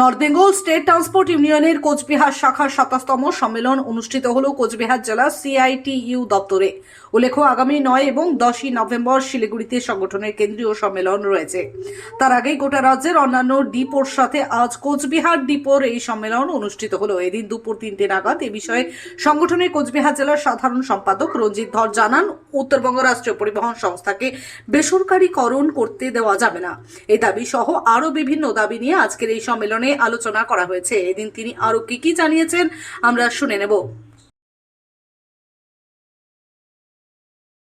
North Bengal State transport ইউনিয়নের কোচবিহার শাখার সাতাশতম সম্মেলন অনুষ্ঠিত হল কোচবিহার জেলা সিআইটিইউ দপ্তরে। উল্লেখ্য, আগামী নয় এবং দশই নভেম্বর শিলিগুড়িতে সংগঠনের কেন্দ্রীয় সম্মেলন রয়েছে। তার আগেই গোটা রাজ্যের অন্যান্য ডিপোর সাথে আজ কোচবিহার ডিপোর এই সম্মেলন অনুষ্ঠিত হলো। এদিন দুপুর তিনটে নাগাদ এ বিষয়ে সংগঠনের কোচবিহার জেলার সাধারণ সম্পাদক রঞ্জিত ধর জানান, উত্তরবঙ্গ রাষ্ট্রীয় পরিবহন সংস্থাকে বেসরকারীকরণ করতে দেওয়া যাবে না। এই দাবি সহ আরও বিভিন্ন দাবি নিয়ে আজকের এই সম্মেলনে আলোচনা করা হয়েছে। এদিন তিনি আরও কি কি জানিয়েছেন আমরা শুনে নেব।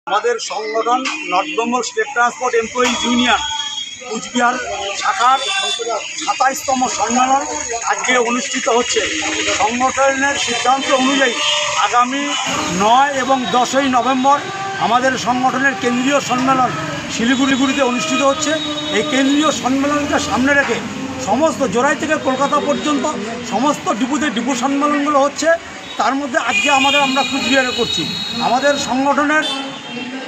আমাদের সংগঠন North Bengal State Transport Employees Union, Cooch Behar শাখার সাতাইশতম সম্মেলন আজকে অনুষ্ঠিত হচ্ছে। সংগঠনের সিদ্ধান্ত অনুযায়ী আগামী নয় এবং দশই নভেম্বর আমাদের সংগঠনের কেন্দ্রীয় সম্মেলন শিলিগুড়িগুড়িতে অনুষ্ঠিত হচ্ছে। এই কেন্দ্রীয় সম্মেলনকে সামনে রেখে সমস্ত জোড়াই থেকে কলকাতা পর্যন্ত সমস্ত ডিপুতে ডিপু সম্মেলনগুলো হচ্ছে, তার মধ্যে আজকে আমাদের আমরা কুচবিহারে করছি। আমাদের সংগঠনের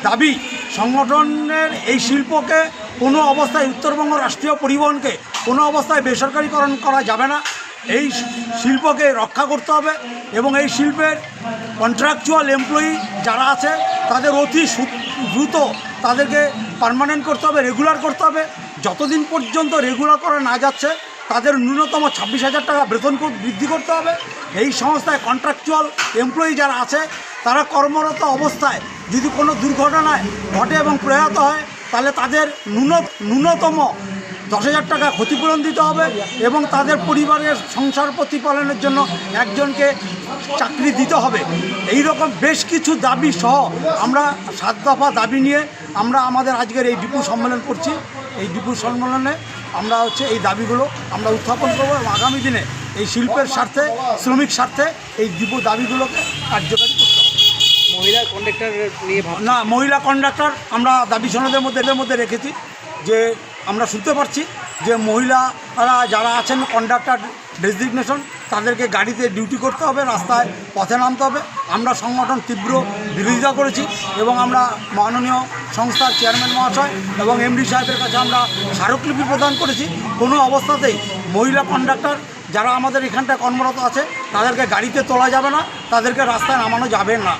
দাবি, সংগঠনের এই শিল্পকে কোনো অবস্থায় উত্তরবঙ্গ রাষ্ট্রীয় পরিবহনকে কোনো অবস্থায় বেসরকারীকরণ করা যাবে না। এই শিল্পকে রক্ষা করতে হবে এবং এই শিল্পের কন্ট্রাকচুয়াল এমপ্লয়ি যারা আছে, তাদের অতি দ্রুত তাদেরকে পার্মানেন্ট করতে হবে রেগুলার করতে হবে। যতদিন পর্যন্ত রেগুলার করা না যাচ্ছে, তাদের ন্যূনতম ছাব্বিশ হাজার টাকা বেতন বৃদ্ধি করতে হবে। এই সংস্থায় কন্ট্রাকচুয়াল এমপ্লয়ি যারা আছে, তারা কর্মরত অবস্থায় যদি কোনো দুর্ঘটনায় ঘটে এবং প্রয়াত হয়, তাহলে তাদের ন্যূন ন্যূনতম দশ হাজার টাকা ক্ষতিপূরণ দিতে হবে এবং তাদের পরিবারের সংসার প্রতিপালনের জন্য একজনকে চাকরি দিতে হবে। এই রকম বেশ কিছু দাবি সহ আমরা সাত দফা দাবি নিয়ে আমরা আমাদের আজকের এই ডিপু সম্মেলন করছি। এই ডিপু সম্মেলনে আমরা হচ্ছে এই দাবিগুলো আমরা উত্থাপন করব এবং আগামী দিনে এই শিল্পের স্বার্থে শ্রমিক স্বার্থে এই ডিপু দাবিগুলোকে কার্যকারী করতে হবে। মহিলা কন্ডাক্টর নিয়ে না মহিলা কন্ডাক্টর আমরা দাবি সনদের মধ্যে এদের মধ্যে রেখেছি যে আমরা শুনতে পারছি যে মহিলারা যারা আছেন কন্ডাক্টর ডেজিগনেশন তাদেরকে গাড়িতে ডিউটি করতে হবে রাস্তায় পথে নামতে হবে। আমরা সংগঠন তীব্র বিরোধিতা করেছি এবং আমরা মাননীয় সংস্থার চেয়ারম্যান মহাশয় এবং এমডি সাহেবের কাছে আমরা স্মারকলিপি প্রদান করেছি। কোনো অবস্থাতেই মহিলা কন্ডাক্টর যারা আমাদের এখানটায় কর্মরত আছে তাদেরকে গাড়িতে তোলা যাবে না তাদেরকে রাস্তায় নামানো যাবে না।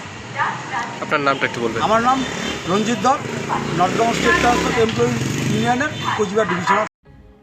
আপনার নামটা একটু বলবেন। আমার নাম রঞ্জিত ধর নর্থবেঙ্গল স্টেট ট্রান্সপোর্ট এমপ্লয়ি ইউনিয়নের কোচবিহার ডিভিশনাল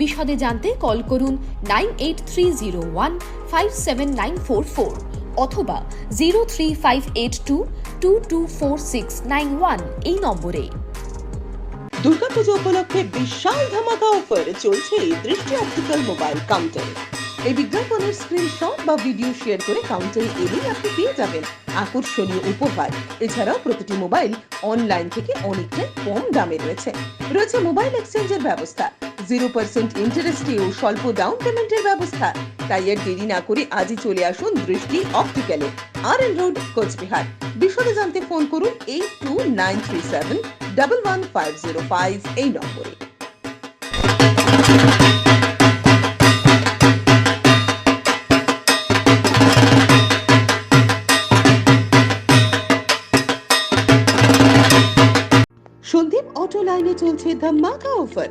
বিশদে জানতে কল করুন nine eight three zero one five seven nine four four অথবা zero three five eight two two two four six nine one এই নম্বরে। দুর্গাপুজো উপলক্ষে বিশাল ধামাকা অফার চলছে দৃষ্টি অপটিক্যাল মোবাইল কাউন্টারে এই বিজ্ঞাপনের স্ক্রিনশট বা ভিডিও শেয়ার করে কাউন্টারে এলেই আপনি পেয়ে যাবেন আকর্ষণীয় উপহার। এছাড়াও প্রতিটি মোবাইল অনলাইন থেকে অনেকটাই কম দামে রয়েছে। রয়েছে মোবাইল এক্সচেঞ্জের ব্যবস্থা। জিরো পার্সেন্ট ইন্টারেস্টে ও স্বল্প ডাউন পেমেন্টের ব্যবস্থা। তাই আর দেরি না করে আজই চলে আসুন দৃষ্টি অপটিক্যালে আর এন রোড কোচবিহার। বিশদে জানতে ফোন করুন eight two nine three seven double one five zero five এই নম্বরে। সন্দীপ অটো লাইনে চলছে ধামাকা অফার।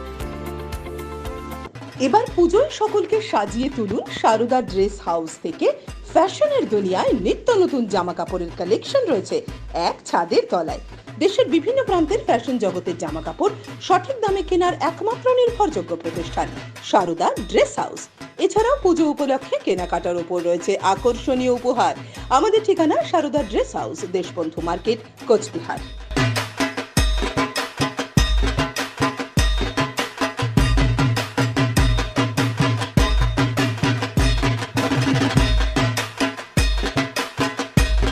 এবার পুজোয় সকলকে সাজিয়ে তুলুন সারদা ড্রেস হাউস থেকে ফ্যাশনের দুনিয়ায় নিত্য নতুন জামা কাপড়ের কালেকশন রয়েছে এক ছাদের তলায়। দেশের বিভিন্ন প্রান্তের ফ্যাশন জগতের জামা কাপড় সঠিক দামে কেনার একমাত্র নির্ভরযোগ্য প্রতিষ্ঠান সারদা ড্রেস হাউস। এছাড়াও পুজো উপলক্ষে কেনাকাটার উপর রয়েছে আকর্ষণীয় উপহার। আমাদের ঠিকানা Sarada dress house, Deshbandhu market, Cooch Behar.